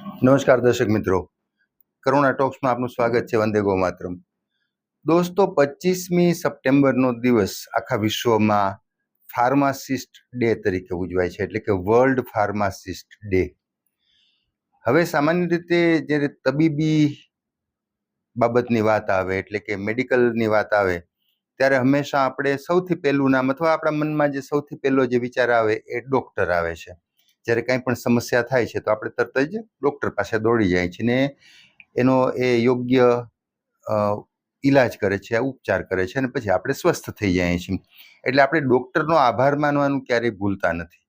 નમસ્કાર દર્શક મિત્રો. કરુણા ટોક્સમાં આપનું સ્વાગત છે વંદે ગો માતરમ દોસ્તો પચીસમી સપ્ટેમ્બરનો દિવસ આખા વિશ્વમાં ફાર્માસિસ્ટ ડે તરીકે ઉજવાય છે, એટલે કે વર્લ્ડ ફાર્માસિસ્ટ ડે. હવે સામાન્ય રીતે જ્યારે તબીબી બાબતની વાત આવે, એટલે કે મેડિકલની વાત આવે, ત્યારે હંમેશા આપણે સૌથી પહેલું નામ અથવા આપણા મનમાં જે સૌથી પહેલો જે વિચાર આવે એ ડૉક્ટર આવે છે. જ્યારે કંઈ પણ સમસ્યા થાય છે, તો આપણે તરત જ ડૉક્ટર પાસે દોડી જાય છે ને એનો એ યોગ્ય ઈલાજ કરે છે ઉપચાર કરે છે અને પછી આપણે સ્વસ્થ થઈ જઈએ છીએ. એટલે આપણે ડૉક્ટરનો આભાર માનવાનું ક્યારેય ભૂલતા નથી.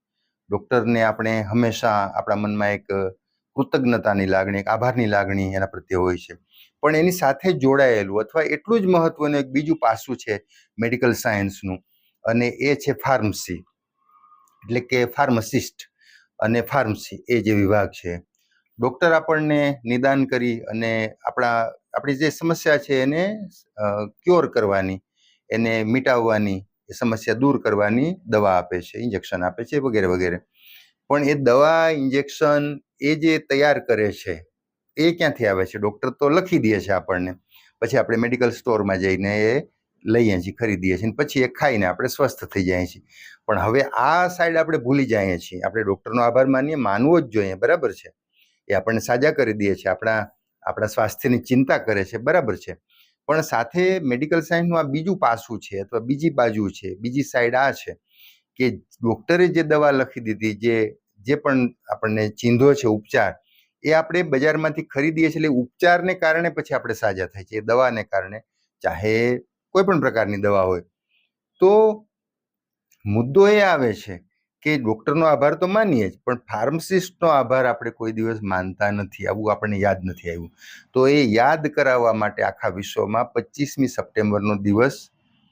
ડૉક્ટરને આપણે હંમેશા આપણા મનમાં એક કૃતજ્ઞતાની લાગણી, એક આભારની લાગણી એના પ્રત્યે હોય છે. પણ એની સાથે જોડાયેલું અથવા એટલું જ મહત્વનું એક બીજું પાસું છે મેડિકલ સાયન્સનું અને એ છે ફાર્મસી. એટલે કે ફાર્મસિસ્ટ. અને ફાર્મસી, એ જે વિભાગ છે. ડૉક્ટર આપણને નિદાન કરી અને આપણા, આપણી જે સમસ્યા છે એને ક્યોર કરવાની, એને મિટાવવાની, એ સમસ્યા દૂર કરવાની દવા આપે છે, ઇન્જેક્શન આપે છે વગેરે વગેરે. પણ એ દવા, ઇન્જેક્શન, એ જે તૈયાર કરે છે, એ ક્યાંથી આવે છે? ડૉક્ટર તો લખી દે છે આપણને. પછી આપણે મેડિકલ સ્ટોરમાં જઈને એ લઈએ છીએ, ખરીદીએ છીએ પછી એ ખાઈને આપણે સ્વસ્થ થઈ જઈએ છીએ. પણ હવે આ સાઈડ આપણે ભૂલી જઈએ છીએ. આપણે ડૉક્ટરનો આભાર માનીએ, માનવો જ જોઈએ, બરાબર છે? એ આપણને સાજા કરી દે છે, આપણા આપણા સ્વાસ્થ્યની ચિંતા કરે છે, બરાબર છે? પણ સાથે મેડિકલ સાયન્સનું આ બીજું પાસું છે, અથવા બીજી બાજુ છે, બીજી સાઈડ આ છે કે ડૉક્ટરે જે દવા લખી દીધી, જે જે પણ આપણને ચીંધો છે, ઉપચાર, એ આપણે બજારમાંથી ખરીદીએ છીએ. એટલે ઉપચારને કારણે પછી આપણે સાજા થાય છે. એ દવાને કારણે, ચાહે કોઈ પણ પ્રકારની દવા હોય. તો મુદ્દો એ આવે છે કે ડૉક્ટરનો આભાર તો માનીએ જ, પણ ફાર્મસિસ્ટનો આભાર આપણે કોઈ દિવસ માનતા નથી. આવું આપણને યાદ નથી આવ્યું. તો એ યાદ કરાવવા માટે આખા વિશ્વમાં પચીસમી સપ્ટેમ્બરનો દિવસ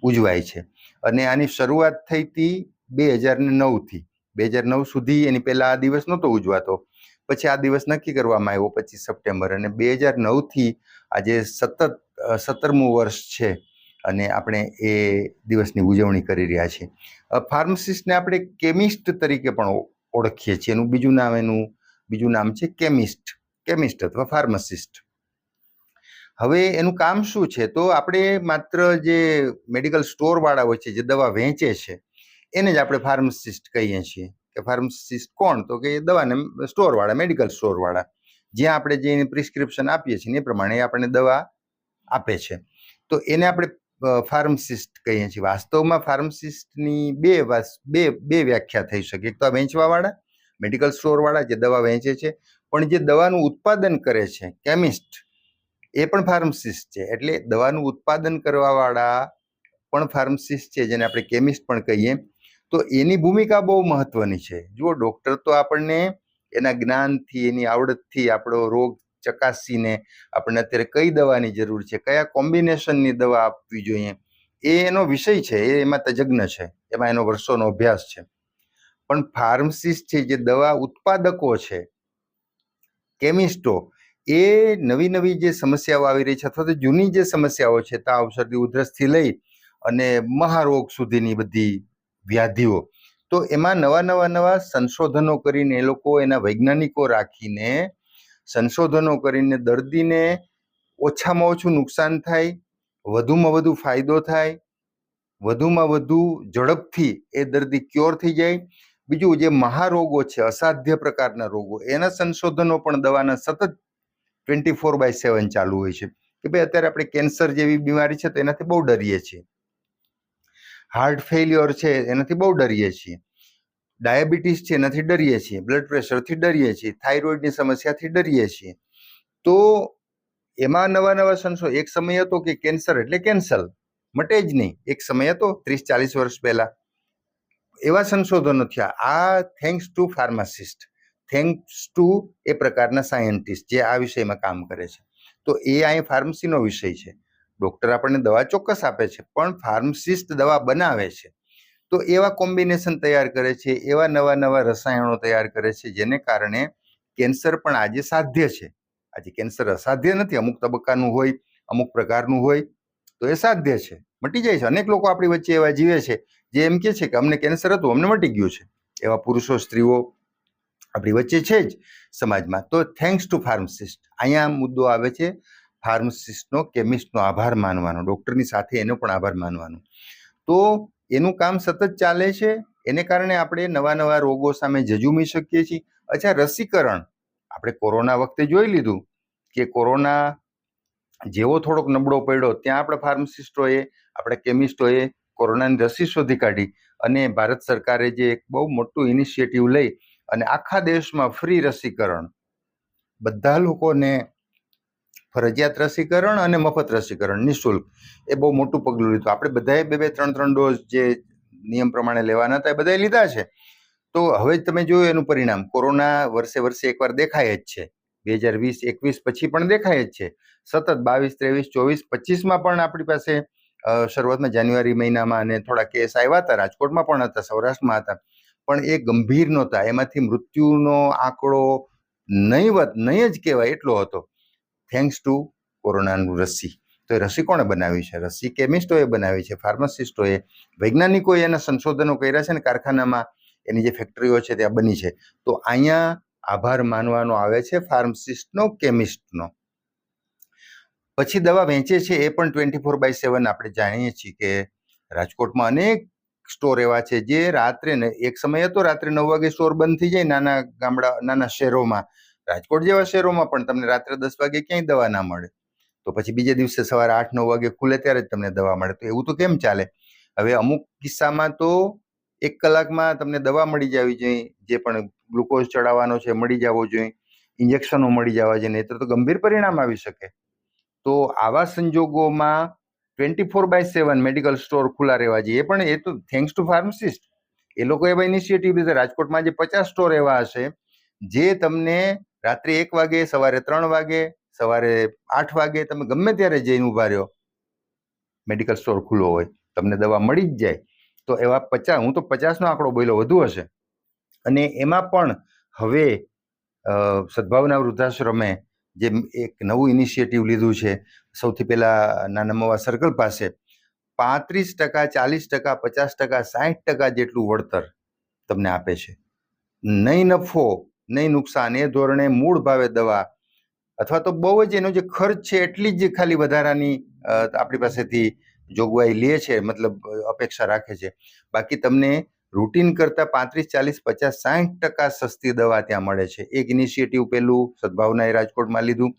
ઉજવાય છે. અને આની શરૂઆત થઈ હતી બે હજાર ને નવથી બે હજાર નવ સુધી એની પહેલાં આ દિવસ નહોતો ઉજવાતો. પછી આ દિવસ નક્કી કરવામાં આવ્યો પચીસ સપ્ટેમ્બર. અને બે હજાર નવથી આજે સતત સત્તરમું વર્ષ છે. અને આપણે એ દિવસની ઉજવણી કરી રહ્યા છીએ. ફાર્મસિસ્ટને આપણે કેમિસ્ટ તરીકે પણ ઓળખીએ છીએ. એનું બીજું નામ એનું, બીજું નામ છે કેમિસ્ટ કેમિસ્ટ અથવા ફાર્માસિસ્ટ. હવે એનું કામ શું છે? તો આપણે માત્ર જે મેડિકલ સ્ટોરવાળા હોય છે, જે દવા વેચે છે, એને જ આપણે ફાર્માસિસ્ટ કહીએ છીએ. કે ફાર્માસિસ્ટ કોણ? તો કે દવાને સ્ટોરવાળા, મેડિકલ સ્ટોરવાળા. જ્યાં આપણે જે પ્રિસ્ક્રિપ્શન આપીએ છીએ એ પ્રમાણે આપણને દવા આપે છે. તો એને આપણે ફાર્મસિસ્ટ કહીએ છીએ. વાસ્તવમાં ફાર્મસિસ્ટની બે બે બે વ્યાખ્યા થઈ શકે. એક તો આ વેચવાવાળા, મેડિકલ સ્ટોરવાળા જે દવા વેચે છે, પણ જે દવાનું ઉત્પાદન કરે છે, કેમિસ્ટ, એ પણ ફાર્મસિસ્ટ છે. એટલે દવાનું ઉત્પાદન કરવાવાળા પણ ફાર્મસિસ્ટ છે, જેને આપણે કેમિસ્ટ પણ કહીએ. તો એની ભૂમિકા બહુ મહત્વની છે. જુઓ, ડૉક્ટર તો આપણને એના જ્ઞાનથી, એની આવડતથી આપણો રોગ ચકાસીને આપણને અત્યારે કઈ દવાની જરૂર છે, કયા કોમ્બિનેશનની દવા આપવી જોઈએ, એ એનો વિષય છે, એ એમાં તજજ્ઞ છે, એમાં એનો વર્ષોનો અભ્યાસ છે. પણ ફાર્મસિસ્ટ છે, જે દવા ઉત્પાદકો છે, કેમિસ્ટો, એ નવી નવી જે સમસ્યાઓ આવી રહી છે, અથવા તો જૂની જે સમસ્યાઓ છે, તાવ, શરદી, ઉધરસથી લઈ અને મહારોગ સુધીની બધી વ્યાધિઓ, તો એમાં નવા નવા નવા સંશોધનો કરીને એ લોકો એના વૈજ્ઞાનિકો રાખીને સંશોધનો કરીને દર્દીને ઓછામાં ઓછું નુકસાન થાય, વધુમાં વધુ ફાયદો થાય, વધુમાં વધુ ઝડપથી એ દર્દી ક્યોર થઈ જાય. બીજું જે મહારોગો છે, અસાધ્ય પ્રકારના રોગો, એના સંશોધનો પણ દવાના સતત ટ્વેન્ટી ફોર બાય સેવન ચાલુ હોય છે. કે ભાઈ અત્યારે આપણે કેન્સર જેવી બીમારી છે તો એનાથી બહુ ડરીએ છીએ. હાર્ટ ફેલ્યોર છે, એનાથી બહુ ડરીએ છીએ. ડાયાબિટીસ છે, એનાથી ડરીએ છીએ બ્લડ પ્રેશરથી ડરીએ છીએ થાઇરોઇડની સમસ્યાથી ડરીએ છીએ. તો એમાં નવા નવા સંશો, એક સમય હતો કે કેન્સર એટલે કેન્સર મટે જ નહીં. એક સમય હતો, ત્રીસ ચાલીસ વર્ષ પહેલાં. એવા સંશોધનો થયા. આ thanks to pharmacist thanks to એ પ્રકારના સાયન્ટિસ્ટ જે આ વિષયમાં કામ કરે છે. તો એ અહીં ફાર્મસીનો વિષય છે. ડૉક્ટર આપણને દવા ચોક્કસ આપે છે, પણ ફાર્મસિસ્ટ દવા બનાવે છે. તો એવા કોમ્બિનેશન તૈયાર કરે છે, એવા નવા નવા રસાયણો તૈયાર કરે છે, જેને કારણે કેન્સર પણ આજે સાધ્ય છે. આજે કેન્સર અસાધ્ય નથી, અમુક તબક્કાનું હોય, અમુક પ્રકારનું હોય, તો એ સાધ્ય છે. મટી જાય છે. અનેક લોકો આપણી વચ્ચે એવા જીવે છે, જે એમ કે છે કે અમને કેન્સર હતું, અમને મટી ગયું છે. એવા પુરુષો, સ્ત્રીઓ આપણી વચ્ચે છે જ સમાજમાં. તો થેન્ક્સ ટુ ફાર્મસિસ્ટ અહીંયા મુદ્દો આવે છે ફાર્મસિસ્ટનો કેમિસ્ટનો આભાર માનવાનો. ડૉક્ટરની સાથે એનો પણ આભાર માનવાનો. તો એનું કામ સતત ચાલે છે. એને કારણે આપણે નવા નવા રોગો સામે જજુમી શકીએ છીએ. અચ્છા, રસીકરણ. આપણે કોરોના વખતે જોઈ લીધું કે કોરોના જેવો થોડોક નબળો પડ્યો, ત્યાં આપણે ફાર્મસિસ્ટોએ, આપણે કેમિસ્ટોએ કોરોનાની રસી શોધી કાઢી અને ભારત સરકારે જે એક બહુ મોટું ઇનિશિયેટિવ લઈ અને આખા દેશમાં ફ્રી રસીકરણ. બધા લોકોને ફરજિયાત રસીકરણ અને મફત રસીકરણ, નિઃશુલ્ક. એ બહુ મોટું પગલું લીધું. આપણે બધાએ બે બે ત્રણ ત્રણ ડોઝ જે નિયમ પ્રમાણે લેવાના હતા એ બધાએ લીધા છે. તો હવે જ તમે જોયું એનું પરિણામ. કોરોના વર્ષે વર્ષે એકવાર દેખાય જ છે. બે હજાર વીસ, એકવીસ પછી પણ દેખાય જ છે. સતત બાવીસ, ત્રેવીસ, ચોવીસ, પચીસમાં પણ આપણી પાસે શરૂઆતમાં જાન્યુઆરી મહિનામાં અને થોડા કેસ આવ્યા હતા. રાજકોટમાં પણ હતા, સૌરાષ્ટ્રમાં હતા. પણ એ ગંભીર નહોતા. એમાંથી મૃત્યુનો આંકડો નહીવત, નહીં જ કહેવાય, એટલો હતો. થેન્ક્સ ટુ કોરોનાનું રસી. તો એ રસી કોણે બનાવી છે? રસી કેમિસ્ટોએ બનાવી છે, ફાર્માસિસ્ટોએ. વૈજ્ઞાનિકોએ એના સંશોધનો કર્યા છે ને કારખાનામાં એની જે ફેક્ટરીઓ છે ત્યાં બની છે. તો અહીંયા આભાર માનવાનો આવે છે ફાર્મસિસ્ટનો, કેમિસ્ટનો. પછી દવા વેચે છે એ પણ ટ્વેન્ટી ફોર બાય સેવન આપણે જાણીએ છીએ કે રાજકોટમાં અનેક સ્ટોર એવા છે જે રાત્રે એક સમય હતો રાત્રે નવ વાગે સ્ટોર બંધ થઈ જાય નાના ગામડા, નાના શહેરોમાં. રાજકોટ જેવા શહેરોમાં પણ તમને રાત્રે દસ વાગે ક્યાંય દવા ના મળે. તો પછી બીજે દિવસે સવારે આઠ, નવ વાગે ખુલે ત્યારે જ તમને દવા મળે. તો એવું તો કેમ ચાલે? હવે અમુક કિસ્સામાં તો એક કલાકમાં તમને દવા મળી જવી જોઈએ જે પણ ગ્લુકોઝ ચડાવવાનો છે, મળી જવો જોઈએ, ઇન્જેક્શનો મળી જવા જોઈએ, નહીતર તો ગંભીર પરિણામ આવી શકે. તો આવા સંજોગોમાં twenty four by seven medical store ખુલ્લા રહેવા જોઈએ. પણ એ તો થેન્ક્સ ટુ ફાર્મસિસ્ટ. એ લોકો એવા ઇનિશિયેટિવ લીધે. રાજકોટમાં જે પચાસ સ્ટોર એવા હશે, જે તમને રાત્રે એક વાગે, સવારે ત્રણ વાગે, સવારે આઠ વાગે તમે ગમે ત્યારે જઈને ઊભા રહ્યો. મેડિકલ સ્ટોર ખુલ્લો હોય, તમને દવા મળી જ જાય. તો એવા પચાસ, હું તો પચાસનો આંકડો બોલ્યો વધુ હશે. અને એમાં પણ હવે સદભાવના વૃદ્ધાશ્રમે જે એક નવું ઇનિશિયેટિવ લીધું છે, સૌથી પહેલાં નાના મવા સર્કલ પાસે, પાંત્રીસ ટકા, ચાલીસ ટકા, પચાસ ટકા સાઠ ટકા જેટલું વળતર તમને આપે છે. નહીં નફો નહીં નુકસાન, એ ધોરણે મૂળ ભાવે દવા. અથવા તો બહુ જ એનો જે ખર્ચ છે, એટલી જ ખાલી વધારાની આપણી પાસેથી જોગવાઈ લે છે, મતલબ, અપેક્ષા રાખે છે. બાકી તમને રૂટીન કરતાં પાંત્રીસ, ચાલીસ, પચાસ સાઠ ટકા સસ્તી દવા ત્યાં મળે છે. એક ઇનિશિયેટિવ પેલું સદભાવનાએ રાજકોટમાં લીધું.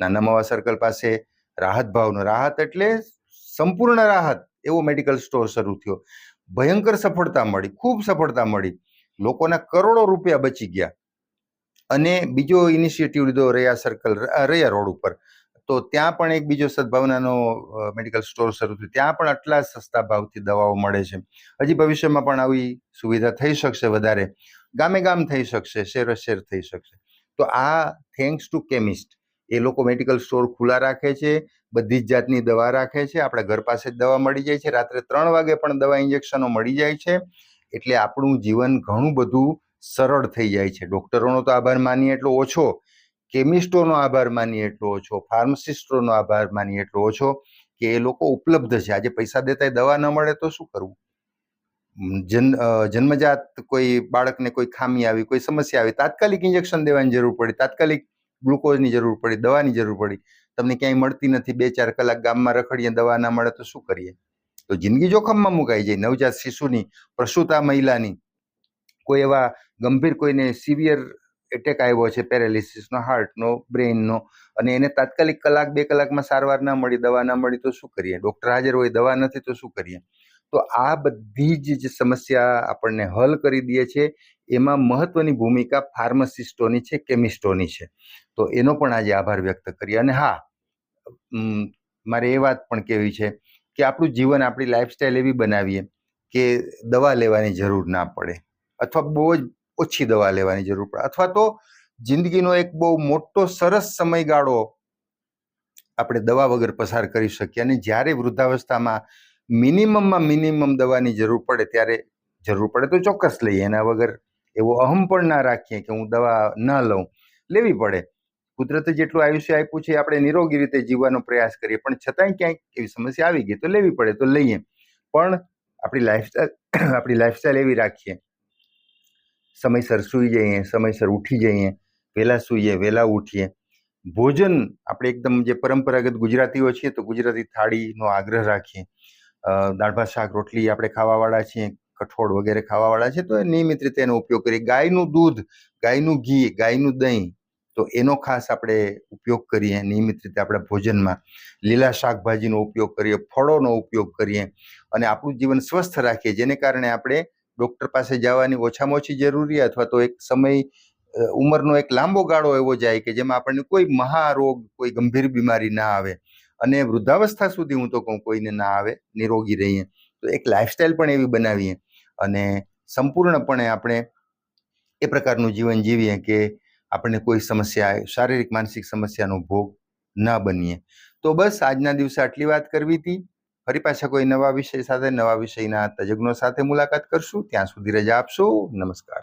નાના મવા સર્કલ પાસે રાહત ભાવનો. રાહત એટલે સંપૂર્ણ રાહત. એવો મેડિકલ સ્ટોર શરૂ થયો. ભયંકર સફળતા મળી. ખૂબ સફળતા મળી. લોકોના કરોડો રૂપિયા બચી ગયા. અને બીજો ઇનિશિયેટિવ લીધો રૈયા સર્કલ રૈયા રોડ ઉપર. તો ત્યાં પણ એક બીજો સદભાવનાનો મેડિકલ સ્ટોર શરૂ થયો. ત્યાં પણ આટલા સસ્તા ભાવથી દવાઓ મળે છે. હજી ભવિષ્યમાં પણ આવી સુવિધા થઈ શકશે વધારે. ગામે ગામ થઈ શકશે શેર શેર થઈ શકશે. તો આ થેન્ક્સ ટુ કેમિસ્ટ એ લોકો મેડિકલ સ્ટોર ખુલ્લા રાખે છે, બધી જ જાતની દવા રાખે છે. આપણા ઘર પાસે જ દવા મળી જાય છે. રાત્રે ત્રણ વાગે પણ દવા ઇન્જેક્શનો મળી જાય છે. એટલે આપણું જીવન ઘણું બધું સરળ થઈ જાય છે. ડૉક્ટરોનો તો આભાર માનીએ એટલો ઓછો, કેમિસ્ટોનો આભાર માનીએ એટલો ઓછો, ફાર્માસિસ્ટોનો આભાર માનીએ એટલો ઓછો કે એ લોકો ઉપલબ્ધ છે. આજે પૈસા દેતા દવા ન મળે તો શું કરવું? જન જન્મજાત કોઈ બાળકને કોઈ ખામી આવી, કોઈ સમસ્યા આવી, તાત્કાલિક ઇન્જેક્શન દેવાની જરૂર પડી, તાત્કાલિક ગ્લુકોઝની જરૂર પડી, દવાની જરૂર પડી. તમને ક્યાંય મળતી નથી, બે ચાર કલાક ગામમાં રખડીએ, દવા ના મળે તો શું કરીએ? તો જિંદગી જોખમમાં મુકાઈ જાય. નવજાત શિશુની, પ્રસૂતા મહિલાની, કોઈ એવા ગંભીર કોઈને સિવિયર એટેક આવ્યો છે, પેરાલિસિસનો, હાર્ટનો, બ્રેઇનનો, અને એને તાત્કાલિક કલાક, બે કલાકમાં સારવાર ના મળી, દવા ના મળી, તો શું કરીએ? ડૉક્ટર હાજર હોય, દવા નથી, તો શું કરીએ? તો આ બધી જ જે સમસ્યા આપણને હલ કરી દે છે, એમાં મહત્વની ભૂમિકા ફાર્માસિસ્ટોની છે, કેમિસ્ટોની છે. તો એનો પણ આજે આભાર વ્યક્ત કરીએ. અને હા મારે એ વાત પણ કહેવી છે કે આપણું જીવન, આપણી લાઈફસ્ટાઈલ એવી બનાવીએ કે દવા લેવાની જરૂર ના પડે. અથવા બહુ જ ઓછી દવા લેવાની જરૂર પડે. અથવા તો જિંદગીનો એક બહુ મોટો સરસ સમયગાળો આપણે દવા વગર પસાર કરી શકીએ અને જ્યારે વૃદ્ધાવસ્થામાં મિનિમમમાં મિનિમમ દવાની જરૂર પડે ત્યારે જરૂર પડે તો ચોક્કસ લઈએ. એના વગર એવો અહમ પણ ના રાખીએ કે હું દવા ન લઉં. લેવી પડે. કુદરતે જેટલું આયુષ્ય આપ્યું છે આપણે નિરોગી રીતે જીવવાનો પ્રયાસ કરીએ. પણ છતાંય ક્યાંક એવી સમસ્યા આવી ગઈ તો લેવી પડે તો લઈએ. પણ આપણી લાઈફસ્ટાઈલ આપણી લાઈફસ્ટાઈલ એવી રાખીએ. સમયસર સૂઈ જઈએ સમયસર ઉઠી જઈએ, વહેલા સૂઈએ, વહેલા ઉઠીએ. ભોજન આપણે એકદમ જે પરંપરાગત ગુજરાતીઓ છીએ તો ગુજરાતી થાળીનો આગ્રહ રાખીએ. દાળ ભાત, શાક, રોટલી આપણે ખાવાવાળા છીએ, કઠોળ વગેરે ખાવાવાળા છે તો એ નિયમિત રીતે એનો ઉપયોગ કરીએ. ગાયનું દૂધ, ગાયનું ઘી, ગાયનું દહીં તો એનો ખાસ આપણે ઉપયોગ કરીએ નિયમિત રીતે આપણા ભોજનમાં. લીલા શાકભાજીનો ઉપયોગ કરીએ, ફળોનો ઉપયોગ કરીએ અને આપણું જીવન સ્વસ્થ રાખીએ, જેને કારણે આપણે ડૉક્ટર પાસે જવાની ઓછામાં ઓછી જરૂરી અથવા તો એક સમય ઉંમરનો એક લાંબો ગાળો એવો જાય કે જેમાં આપણને કોઈ મહારોગ, કોઈ ગંભીર બીમારી ના આવે. અને વૃદ્ધાવસ્થા સુધી હું તો કહું કોઈને ના આવે, નિરોગી રહીએ. તો એક લાઇફસ્ટાઈલ પણ એવી બનાવીએ. અને સંપૂર્ણપણે આપણે એ પ્રકારનું જીવન જીવીએ કે આપણને કોઈ સમસ્યા શારીરિક માનસિક સમસ્યાનો ભોગ ન બનીએ. તો બસ આજના દિવસે આટલી વાત કરવી હતી. ફરી પાછા કોઈ નવા વિષય સાથે, નવા વિષયના તજજ્ઞો સાથે મુલાકાત કરશું. ત્યાં સુધી રજા આપશો. નમસ્કાર.